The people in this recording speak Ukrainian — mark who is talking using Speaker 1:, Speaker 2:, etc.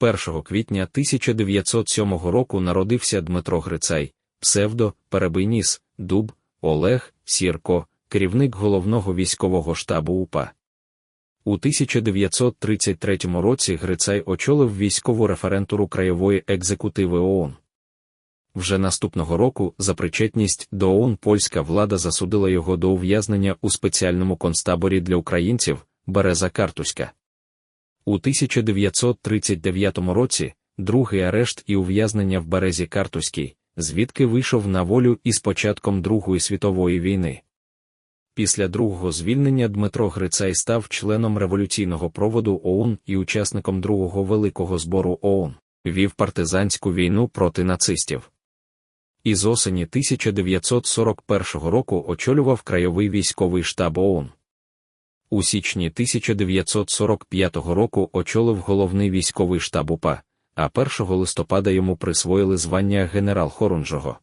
Speaker 1: 1 квітня 1907 року народився Дмитро Грицай, псевдо, Перебийніс, Дуб, Олег, Сірко, керівник головного військового штабу УПА. У 1933 році Грицай очолив військову референтуру краєвої екзекутиви ООН. Вже наступного року за причетність до ООН польська влада засудила його до ув'язнення у спеціальному концтаборі для українців Береза Картуська. У 1939 році другий арешт і ув'язнення в Березі Картуській, звідки вийшов на волю із початком Другої світової війни. Після другого звільнення Дмитро Грицай став членом революційного проводу ОУН і учасником другого великого збору ОУН, вів партизанську війну проти нацистів. Із осені 1941 року очолював Крайовий військовий штаб ОУН. У січні 1945 року очолив головний військовий штаб УПА, а 1 листопада йому присвоїли звання генерал Хорунжого.